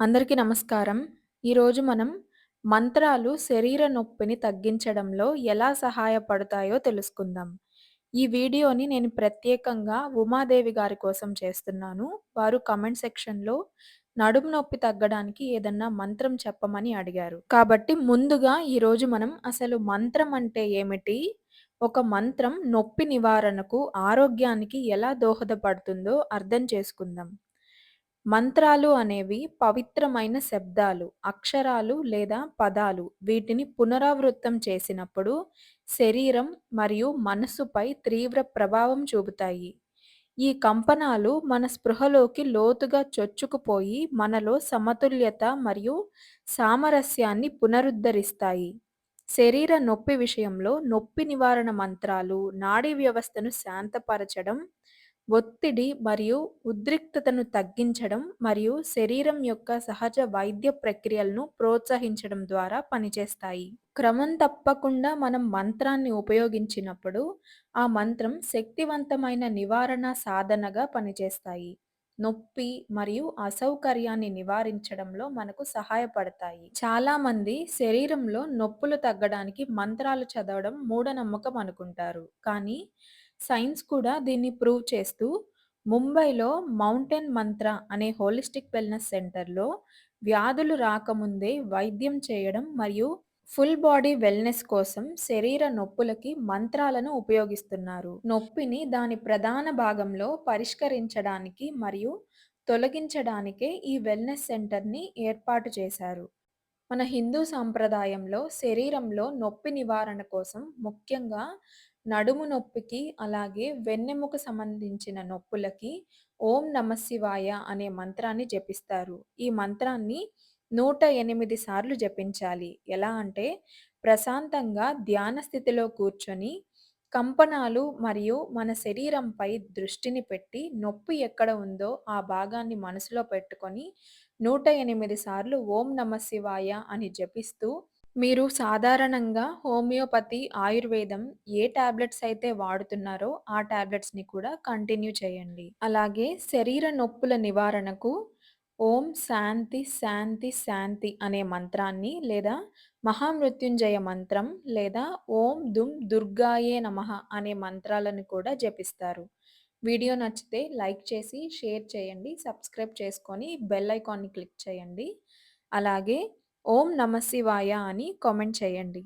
అందరికీ నమస్కారం. ఈరోజు మనం మంత్రాలు శరీర నొప్పిని తగ్గించడంలో ఎలా సహాయపడతాయో తెలుసుకుందాం. ఈ వీడియోని నేను ప్రత్యేకంగా ఉమాదేవి గారి కోసం చేస్తున్నాను. వారు కామెంట్ సెక్షన్‌లో నడుము నొప్పి తగ్గడానికి ఏదన్నా మంత్రం చెప్పమని అడిగారు. కాబట్టి ముందుగా ఈరోజు మనం అసలు మంత్రం అంటే ఏమిటి? ఒక మంత్రం నొప్పి నివారణకు, ఆరోగ్యానికి ఎలా దోహదపడుతుందో అర్థం చేసుకుందాం. మంత్రాలు అనేవి పవిత్రమైన శబ్దాలు, అక్షరాలు లేదా పదాలు. వీటిని పునరావృతం చేసినప్పుడు శరీరం మరియు మనస్సుపై తీవ్ర ప్రభావం చూపుతాయి. ఈ కంపనాలు మన స్పృహలోకి లోతుగా చొచ్చుకుపోయి మనలో సమతుల్యత మరియు సామరస్యాన్ని పునరుద్ధరిస్తాయి. శరీర నొప్పి విషయంలో నొప్పి నివారణ మంత్రాలు నాడీ వ్యవస్థను శాంతపరచడం, ఒత్తిడి మరియు ఉద్రిక్తతను తగ్గించడం మరియు శరీరం యొక్క సహజ వైద్య ప్రక్రియలను ప్రోత్సహించడం ద్వారా పనిచేస్తాయి. క్రమం తప్పకుండా మనం మంత్రాన్ని ఉపయోగించినప్పుడు ఆ మంత్రం శక్తివంతమైన నివారణ సాధనగా పనిచేస్తాయి. నొప్పి మరియు అసౌకర్యాన్ని నివారించడంలో మనకు సహాయపడతాయి. చాలామంది శరీరంలో నొప్పులు తగ్గడానికి మంత్రాలు చదవడం మూఢనమ్మకం అనుకుంటారు. కానీ సైన్స్ కూడా దీన్ని ప్రూవ్ చేస్తూ ముంబైలో మౌంటైన్ మంత్ర అనే హోలిస్టిక్ వెల్నెస్ సెంటర్‌లో వ్యాధులు రాకముందే వైద్యం చేయడం మరియు ఫుల్ బాడీ వెల్నెస్ కోసం శరీర నొప్పులకి మంత్రాలను ఉపయోగిస్తున్నారు. నొప్పిని దాని ప్రధాన భాగంలో పరిష్కరించడానికి మరియు తొలగించడానికే ఈ వెల్నెస్ సెంటర్‌ని ఏర్పాటు చేశారు. మన హిందూ సాంప్రదాయంలో శరీరంలో నొప్పి నివారణ కోసం ముఖ్యంగా నడుము నొప్పికి, అలాగే వెన్నెముక సంబంధించిన నొప్పులకి ఓం నమఃశివాయ అనే మంత్రాన్ని జపిస్తారు. ఈ మంత్రాన్ని 108 సార్లు జపించాలి. ఎలా అంటే ప్రశాంతంగా ధ్యాన స్థితిలో కూర్చొని కంపనాలు మరియు మన శరీరంపై దృష్టిని పెట్టి నొప్పి ఎక్కడ ఉందో ఆ భాగాన్ని మనసులో పెట్టుకొని 108 సార్లు ఓం నమఃశివాయ అని జపిస్తూ మీరు సాధారణంగా హోమియోపతి, ఆయుర్వేదం ఏ టాబ్లెట్స్ అయితే వాడుతున్నారో ఆ టాబ్లెట్స్‌ని కూడా కంటిన్యూ చేయండి. అలాగే శరీర నొప్పుల నివారణకు ఓం శాంతి శాంతి శాంతి అనే మంత్రాన్ని లేదా మహామృత్యుంజయ మంత్రం లేదా ఓం దుం దుర్గాయే నమః అనే మంత్రాలను కూడా జపిస్తారు. వీడియో నచ్చితే లైక్ చేసి, షేర్ చేయండి. సబ్స్క్రైబ్ చేసుకొని బెల్ ఐకాన్‌ని క్లిక్ చేయండి. అలాగే ఓం నమఃశివాయ అని కామెంట్ చేయండి.